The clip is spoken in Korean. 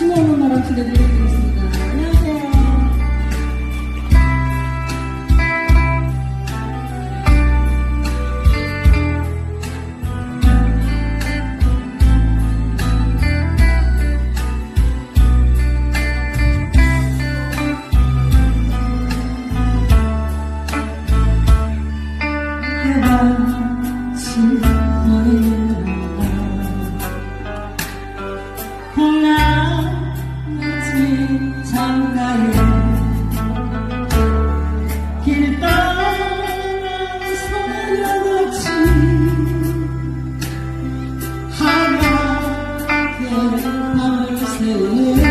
수고하는 바람 들려드리겠습니다. 창가에 길 따라 사랑같이 하나 별의 밤을 세우는